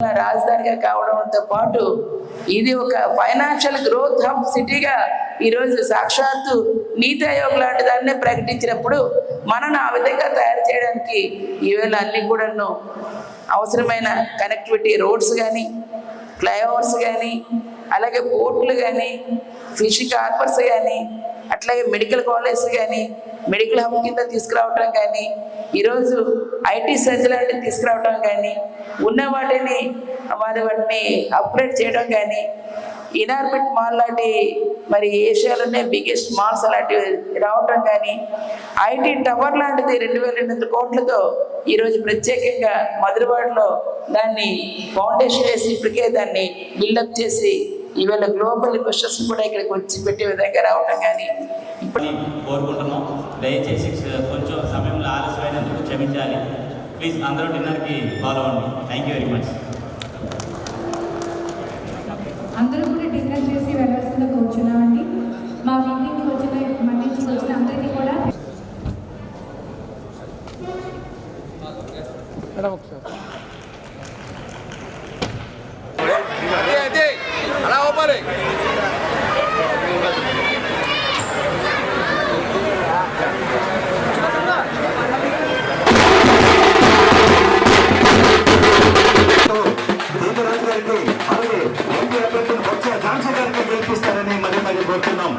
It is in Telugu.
రాజధానిగా కావడంతో పాటు ఇది ఒక ఫైనాన్షియల్ గ్రోత్ హబ్ సిటీగా ఈరోజు సాక్షాత్తు నీతి ఆయోగ్ లాంటి దాన్ని ప్రకటించినప్పుడు మనను ఆ విధంగా తయారు చేయడానికి ఈవేళ అన్ని కూడాను అవసరమైన కనెక్టివిటీ రోడ్స్ కానీ ఫ్లైఓవర్స్ కానీ అలాగే పోర్ట్లు కానీ ఫిష్ కార్పర్స్ కానీ అట్లాగే మెడికల్ కాలేజ్ కానీ మెడికల్ హబ్ కింద తీసుకురావటం కానీ ఈరోజు ఐటీ సెజ్ తీసుకురావటం కానీ ఉన్న వాటిని వారి వాటిని అప్గ్రేడ్ చేయడం కానీ ఇనార్బిట్ మాల్ లాంటి మరి ఏషియాలోనే బిగ్గెస్ట్ మాల్స్ అలాంటివి రావటం కానీ ఐటీ టవర్ లాంటిది రెండు వేల రెండు వందల కోట్లతో ఈరోజు ప్రత్యేకంగా మధురవాడలో దాన్ని ఫౌండేషన్ వేసి ఇప్పటికే దాన్ని బిల్డప్ చేసి ఈవేళ గ్లోబల్ ఇన్వెస్టర్స్ కూడా ఇక్కడికి వచ్చి పెట్టే విధంగా రావటం కానీ అని కోరుకుంటున్నాం. దయచేసి కొంచెం సమయంలో ఆలస్యమైనందుకు క్షమించాలి. ప్లీజ్ అందరూ డిన్నర్కి ఫాలో అవ్వండి థ్యాంక్ యూ వెరీ మచ్ అందరూ కూడా డిన్నర్ చేసి వెళ్ళాల్సిందిగా కూర్చున్నామండి. మా మీటింగ్కి వచ్చిన మా నుంచి వచ్చిన అందరికీ కూడా మరి. అలాగే ఎంపీ అభ్యర్థులు బొత్స ఝాన్సీ గారికి గెలిపిస్తారని మరి మరి కోరుతున్నాం.